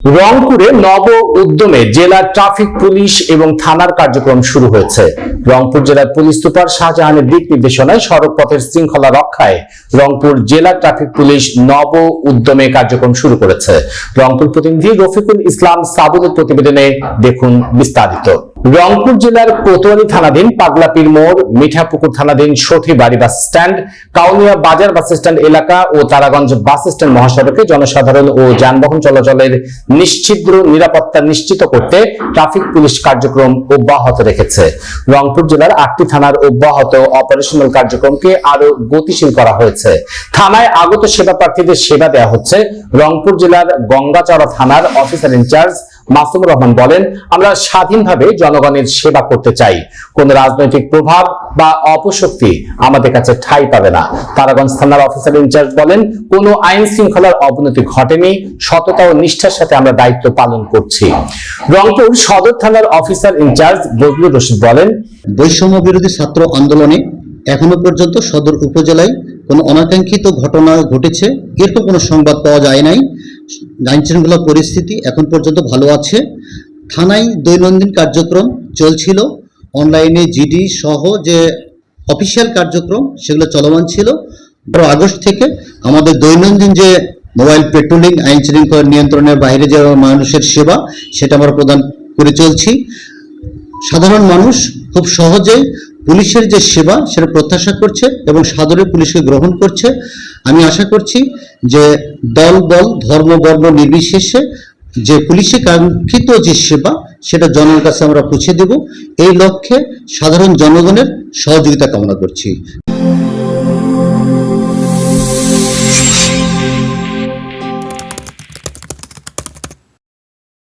রংপুরে নব উদ্যমে জেলা ট্রাফিক পুলিশ এবং থানার কার্যক্রম শুরু হয়েছে। রংপুর জেলার পুলিশ সুপার শাহজাহানের দিক নির্দেশনায় সড়ক পথের শৃঙ্খলা রক্ষায় রংপুর জেলা ট্রাফিক পুলিশ নব উদ্যমে কার্যক্রম শুরু করেছে। রংপুর প্রতিনিধি রফিকুল ইসলাম সাবুদের প্রতিবেদনে দেখুন বিস্তারিত। রংপুর জেলার কোতোয়ালি থানাধীন পাগলাপির মোড়, মিঠাপুকুর থানাধীন সথি বাড়ি বাস স্ট্যান্ড, কাউনিয়া বাজার বাস স্ট্যান্ড এলাকা ও তারাগঞ্জ বাস স্ট্যান্ড মহাসড়কে জনসাধারণ ও যানবাহন চলাচলের নিশ্চিদ্র নিরাপত্তা নিশ্চিত করতে ট্রাফিক পুলিশ কার্যক্রম অব্যাহত রেখেছে। রংপুর জেলার আটটি থানার অব্যাহত অপারেশনাল কার্যক্রমকে আরও গতিশীল করা হয়েছে। থানায় আগত সেবা প্রার্থীদের সেবা দেওয়া হচ্ছে। রংপুর জেলার গঙ্গাচড়া থানার অফিসার ইনচার্জ মাসুমুর রহমান বলেন, আমরা স্বাধীনভাবে জনগণের সেবা করতে চাই। কোন রাজনৈতিক প্রভাব বা অপশক্তি আমাদের কাছে ঠাঁই পাবে না। তারাগঞ্জ থানার অফিসার ইনচার্জ বলেন, কোন আইন শৃঙ্খলার অবনতি ঘটেনি, সততা ও নিষ্ঠার সাথে আমরা দায়িত্ব পালন করছি। রংপুর সদর থানার অফিসার ইনচার্জ বজলুর রশিদ বলেন, বৈষম্য বিরোধী ছাত্র আন্দোলনে এখনও পর্যন্ত সদর উপজেলায় কোনো অনাকাঙ্ক্ষিত ঘটনা ঘটেছে, এরকম কোনো সংবাদ পাওয়া যায় নাই। আইন শৃঙ্খলা পরিস্থিতি এখন পর্যন্ত ভালো আছে। থানায় দৈনন্দিন কার্যক্রম চলছিল। অনলাইনে জিডি সহ যে অফিসিয়াল কার্যক্রম, সেগুলো চলমান ছিল। পনেরো আগস্ট থেকে আমাদের দৈনন্দিন যে মোবাইল পেট্রোলিং, আইন শৃঙ্খলা নিয়ন্ত্রণের বাইরে যে মানুষের সেবা, সেটা আমরা প্রদান করে চলছি। সাধারণ মানুষ খুব সহজেই পুলিশের যে সেবা, সেটা প্রত্যাশা করছে এবং সাদরে পুলিশকে গ্রহণ করছে। আমি আশা করছি যে দল, বল, ধর্ম, বর্ণ নির্বিশেষে যে পুলিশে কাঙ্ক্ষিত যে সেবা, সেটা জনগণের কাছে আমরা পৌঁছে দেব। এই লক্ষ্যে সাধারণ জনগণের সহযোগিতা কামনা করছি।